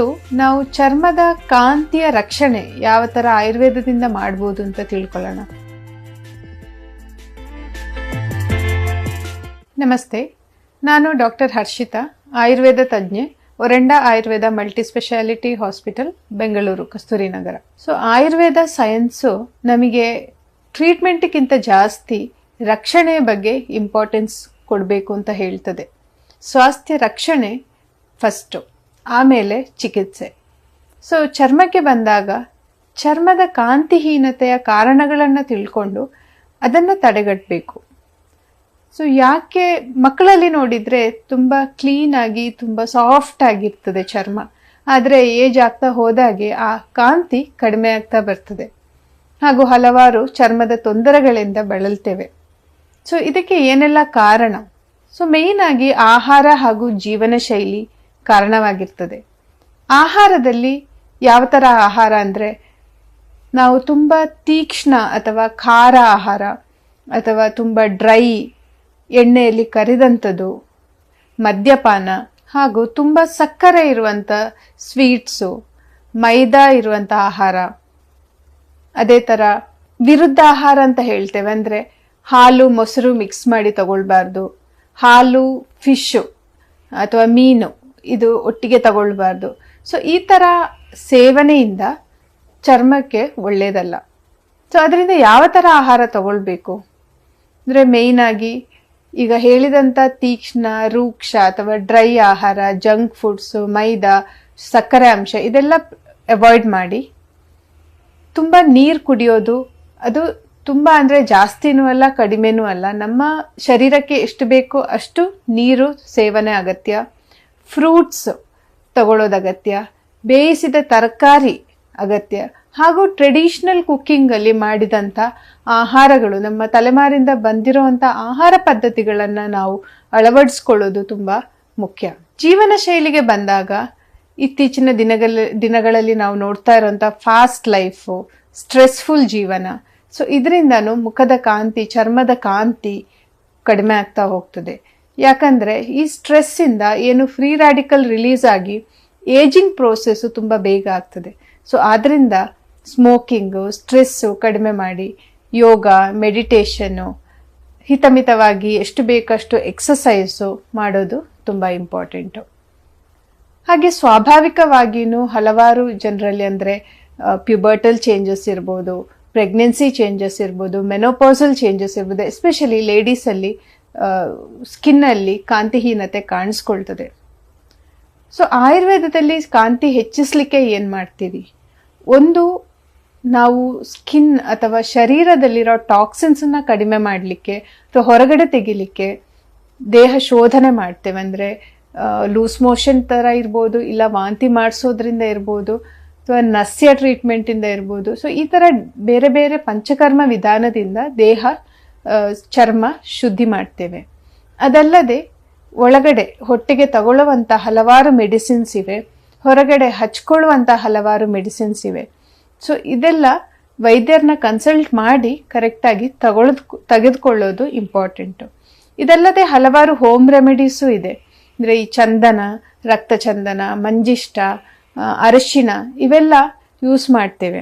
ಇವತ್ತು ನಾವು ಚರ್ಮದ ಕಾಂತಿಯ ರಕ್ಷಣೆ ಯಾವ ಥರ ಆಯುರ್ವೇದದಿಂದ ಮಾಡ್ಬೋದು ಅಂತ ತಿಳ್ಕೊಳ್ಳೋಣ. ನಮಸ್ತೆ, ನಾನು ಡಾಕ್ಟರ್ ಹರ್ಷಿತಾ, ಆಯುರ್ವೇದ ತಜ್ಞೆ ಒರೆಂಡ Ayurveda multi speciality hospital, Bengaluru, Kasturi Nagar. So Ayurveda science ನಮಗೆ ಟ್ರೀಟ್ಮೆಂಟ್ಗಿಂತ ಜಾಸ್ತಿ ರಕ್ಷಣೆ ಬಗ್ಗೆ ಇಂಪಾರ್ಟೆನ್ಸ್ ಕೊಡಬೇಕು ಅಂತ ಹೇಳ್ತದೆ. ಸ್ವಾಸ್ಥ್ಯ ರಕ್ಷಣೆ ಫಸ್ಟು ಆಮೇಲೆ ಚಿಕಿತ್ಸೆ. ಸೊ ಚರ್ಮಕ್ಕೆ ಬಂದಾಗ ಚರ್ಮದ ಕಾಂತಿಹೀನತೆಯ ಕಾರಣಗಳನ್ನು ತಿಳ್ಕೊಂಡು ಅದನ್ನು ತಡೆಗಟ್ಟಬೇಕು ಸೊ ಯಾಕೆ ಮಕ್ಕಳಲ್ಲಿ ನೋಡಿದರೆ ತುಂಬ ಕ್ಲೀನಾಗಿ ತುಂಬ ಸಾಫ್ಟ್ ಆಗಿರ್ತದೆ ಚರ್ಮ. ಆದರೆ ಏಜ್ ಆಗ್ತಾ ಹೋದಾಗೆ ಆ ಕಾಂತಿ ಕಡಿಮೆ ಆಗ್ತಾ ಬರ್ತದೆ. ಹಾಗೂ ಹಲವಾರು ಚರ್ಮದ ತೊಂದರೆಗಳಿಂದ ಬಳಲ್ತೇವೆ. ಸೊ ಇದಕ್ಕೆ ಏನೆಲ್ಲ ಕಾರಣ? ಸೊ ಮೇಯ್ನಾಗಿ ಆಹಾರ ಹಾಗೂ ಜೀವನ ಶೈಲಿ ಕಾರಣವಾಗಿರ್ತದೆ. ಆಹಾರದಲ್ಲಿ ಯಾವ ಥರ ಆಹಾರ ಅಂದರೆ ನಾವು ತುಂಬ ತೀಕ್ಷ್ಣ ಅಥವಾ ಖಾರ ಆಹಾರ ಅಥವಾ ತುಂಬ ಡ್ರೈ ಎಣ್ಣೆಯಲ್ಲಿ ಕರಿದಂಥದ್ದು, ಮದ್ಯಪಾನ ಹಾಗೂ ತುಂಬ ಸಕ್ಕರೆ ಇರುವಂಥ ಸ್ವೀಟ್ಸು, ಮೈದಾ ಇರುವಂಥ ಆಹಾರ. ಅದೇ ಥರ ವಿರುದ್ಧ ಆಹಾರ ಅಂತ ಹೇಳ್ತೇವೆ ಅಂದರೆ ಹಾಲು, ಮೊಸರು ಮಿಕ್ಸ್ ಮಾಡಿ ತಗೊಳ್ಬಾರ್ದು. ಹಾಲು ಫಿಶ್ಶು ಅಥವಾ ಮೀನು. ಇದು ಒಟ್ಟಿಗೆ ತಗೊಳ್ಬಾರ್ದು. ಸೊ ಈ ಥರ ಸೇವನೆಯಿಂದ ಚರ್ಮಕ್ಕೆ ಒಳ್ಳೆಯದಲ್ಲ ಸೊ ಅದರಿಂದ ಯಾವ ಥರ ಆಹಾರ ತಗೊಳ್ಬೇಕು? ಅಂದರೆ ಮೇಯ್ನಾಗಿ ಈಗ ಹೇಳಿದಂಥ ತೀಕ್ಷ್ಣ, ರೂಕ್ಷ ಅಥವಾ ಡ್ರೈ ಆಹಾರ ಜಂಕ್ ಫುಡ್ಸು ಮೈದಾ, ಸಕ್ಕರೆ ಅಂಶ ಇದೆಲ್ಲ ಅವಾಯ್ಡ್ ಮಾಡಿ. ತುಂಬ ನೀರು ಕುಡಿಯೋದು, ಅದು ತುಂಬ ಅಂದರೆ ಜಾಸ್ತಿನೂ ಅಲ್ಲ, ಕಡಿಮೆನೂ ಅಲ್ಲ. ನಮ್ಮ ಶರೀರಕ್ಕೆ ಎಷ್ಟು ಬೇಕೋ ಅಷ್ಟು ನೀರು ಸೇವನೆ ಅಗತ್ಯ. ಫ್ರೂಟ್ಸ್ ತಗೊಳ್ಳೋದು ಅಗತ್ಯ, ಬೇಯಿಸಿದ ತರಕಾರಿ ಅಗತ್ಯ, ಹಾಗೂ ಟ್ರೆಡಿಷ್ನಲ್ ಕುಕ್ಕಿಂಗಲ್ಲಿ ಮಾಡಿದಂಥ ಆಹಾರಗಳು, ನಮ್ಮ ತಲೆಮಾರಿಂದ ಬಂದಿರುವಂಥ ಆಹಾರ ಪದ್ಧತಿಗಳನ್ನು ನಾವು ಅಳವಡಿಸ್ಕೊಳ್ಳೋದು ತುಂಬ ಮುಖ್ಯ. ಜೀವನ ಶೈಲಿಗೆ ಬಂದಾಗ ಇತ್ತೀಚಿನ ದಿನಗಳ, ದಿನಗಳಲ್ಲಿ ನಾವು ನೋಡ್ತಾ ಇರುವಂಥ ಫಾಸ್ಟ್ ಲೈಫು ಸ್ಟ್ರೆಸ್ಫುಲ್ ಜೀವನ. ಸೊ ಇದರಿಂದನೂ ಮುಖದ ಕಾಂತಿ, ಚರ್ಮದ ಕಾಂತಿ ಕಡಿಮೆ ಆಗ್ತಾ ಹೋಗ್ತದೆ. ಯಾಕಂದರೆ ಈ ಸ್ಟ್ರೆಸ್ಸಿಂದ ಏನು ಫ್ರೀ ರ್ಯಾಡಿಕಲ್ ರಿಲೀಸ್ ಆಗಿ ಏಜಿಂಗ್ ಪ್ರೋಸೆಸ್ಸು ತುಂಬ ಬೇಗ ಆಗ್ತದೆ. ಸೊ ಆದ್ದರಿಂದ ಸ್ಮೋಕಿಂಗು ಸ್ಟ್ರೆಸ್ಸು ಕಡಿಮೆ ಮಾಡಿ, ಯೋಗ ಮೆಡಿಟೇಷನ್ನು ಹಿತಮಿತವಾಗಿ ಎಷ್ಟು ಬೇಕಷ್ಟು ಎಕ್ಸಸೈಸು ಮಾಡೋದು ತುಂಬ ಇಂಪಾರ್ಟೆಂಟು ಹಾಗೆ ಸ್ವಾಭಾವಿಕವಾಗಿಯೂ ಹಲವಾರು ಜನರಲ್ಲಿ ಅಂದರೆ ಪ್ಯುಬರ್ಟಲ್ ಚೇಂಜಸ್ ಇರ್ಬೋದು ಪ್ರೆಗ್ನೆನ್ಸಿ ಚೇಂಜಸ್ ಇರ್ಬೋದು ಮೆನೋಪಾಸಲ್ ಚೇಂಜಸ್ ಇರ್ಬೋದು ಎಸ್ಪೆಷಲಿ ಲೇಡೀಸಲ್ಲಿ ಸ್ಕಿನ್ನಲ್ಲಿ ಕಾಂತಿಹೀನತೆ ಕಾಣಿಸ್ಕೊಳ್ತದೆ. ಸೊ ಆಯುರ್ವೇದದಲ್ಲಿ ಕಾಂತಿ ಹೆಚ್ಚಿಸ್ಲಿಕ್ಕೆ ಏನು ಮಾಡ್ತೀವಿ ಒಂದು, ನಾವು ಸ್ಕಿನ್ ಅಥವಾ ಶರೀರದಲ್ಲಿರೋ ಟಾಕ್ಸಿನ್ಸನ್ನು ಕಡಿಮೆ ಮಾಡಲಿಕ್ಕೆ ಅಥವಾ ಹೊರಗಡೆ ತೆಗಿಲಿಕ್ಕೆ ದೇಹ ಶೋಧನೆ ಮಾಡ್ತೇವೆ. ಅಂದರೆ ಲೂಸ್ ಮೋಷನ್ ಥರ ಇರ್ಬೋದು, ಇಲ್ಲ ವಾಂತಿ ಮಾಡಿಸೋದ್ರಿಂದ ಇರ್ಬೋದು, ಅಥವಾ ನಸ್ಯ ಟ್ರೀಟ್ಮೆಂಟಿಂದ ಇರ್ಬೋದು. ಸೊ ಈ ಥರ ಬೇರೆ ಬೇರೆ ಪಂಚಕರ್ಮ ವಿಧಾನದಿಂದ ದೇಹ ಚರ್ಮ ಶುದ್ಧಿ ಮಾಡ್ತೇವೆ. ಅದಲ್ಲದೆ ಒಳಗಡೆ ಹೊಟ್ಟೆಗೆ ತಗೊಳ್ಳುವಂಥ ಹಲವಾರು ಮೆಡಿಸಿನ್ಸ್ ಇವೆ. ಹೊರಗಡೆ ಹಚ್ಕೊಳ್ಳುವಂಥ ಹಲವಾರು ಮೆಡಿಸಿನ್ಸ್ ಇವೆ. ಸೊ ಇದೆಲ್ಲ ವೈದ್ಯರನ್ನ ಕನ್ಸಲ್ಟ್ ಮಾಡಿ ಕರೆಕ್ಟಾಗಿ ತಗೊಳ್ಳೋದು ತೆಗೆದುಕೊಳ್ಳೋದು ಇಂಪಾರ್ಟೆಂಟು ಇದಲ್ಲದೆ ಹಲವಾರು ಹೋಮ್ ರೆಮಿಡೀಸು ಇದೆ. ಅಂದರೆ ಈ ಚಂದನ ರಕ್ತ ಚಂದನ ಮಂಜಿಷ್ಟ ಅರಶಿನ ಇವೆಲ್ಲ ಯೂಸ್ ಮಾಡ್ತೇವೆ.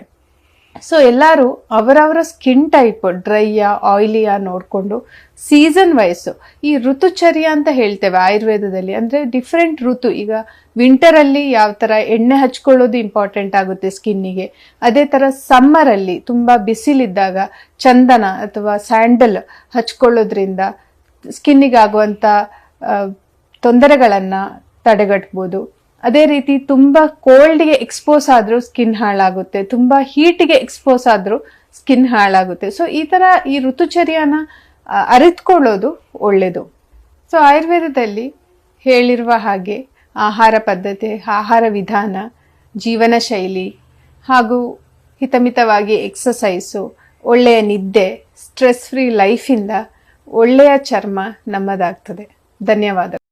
ಸೊ ಎಲ್ಲರೂ ಅವರವರ ಸ್ಕಿನ್ ಟೈಪ್ ಡ್ರೈಯಾ ಆಯಿಲಿಯಾ ನೋಡಿಕೊಂಡು ಸೀಸನ್ ವೈಸು ಈ ಋತುಚರ್ಯ ಅಂತ ಹೇಳ್ತೇವೆ ಆಯುರ್ವೇದದಲ್ಲಿ. ಅಂದರೆ ಡಿಫ್ರೆಂಟ್ ಋತು. ಈಗ ವಿಂಟರಲ್ಲಿ ಯಾವ ಥರ ಎಣ್ಣೆ ಹಚ್ಕೊಳ್ಳೋದು ಇಂಪಾರ್ಟೆಂಟ್ ಆಗುತ್ತೆ ಸ್ಕಿನ್ನಿಗೆ ಅದೇ ಥರ ಸಮ್ಮರಲ್ಲಿ ತುಂಬ ಬಿಸಿಲಿದ್ದಾಗ ಚಂದನ ಅಥವಾ ಸ್ಯಾಂಡಲ್ ಹಚ್ಕೊಳ್ಳೋದ್ರಿಂದ ಸ್ಕಿನ್ನಿಗಾಗುವಂಥ ತೊಂದರೆಗಳನ್ನು ತಡೆಗಟ್ಬೋದು. ಅದೇ ರೀತಿ ತುಂಬ ಕೋಲ್ಡ್ಗೆ ಎಕ್ಸ್ಪೋಸ್ ಆದರೂ ಸ್ಕಿನ್ ಹಾಳಾಗುತ್ತೆ, ತುಂಬ ಹೀಟಿಗೆ ಎಕ್ಸ್ಪೋಸ್ ಆದರೂ ಸ್ಕಿನ್ ಹಾಳಾಗುತ್ತೆ. ಸೊ ಈ ಥರ ಈ ಋತುಚರ್ಯನ ಅರಿತ್ಕೊಳ್ಳೋದು ಒಳ್ಳೆಯದು ಸೊ ಆಯುರ್ವೇದದಲ್ಲಿ ಹೇಳಿರುವ ಹಾಗೆ ಆಹಾರ ಪದ್ಧತಿ, ಆಹಾರ ವಿಧಾನ, ಜೀವನ ಶೈಲಿ ಹಾಗೂ ಹಿತಮಿತವಾಗಿ ಎಕ್ಸಸೈಸು ಒಳ್ಳೆಯ ನಿದ್ದೆ ಸ್ಟ್ರೆಸ್ ಫ್ರೀ ಲೈಫಿಂದ ಒಳ್ಳೆಯ ಚರ್ಮ ನಮ್ಮದಾಗ್ತದೆ. ಧನ್ಯವಾದ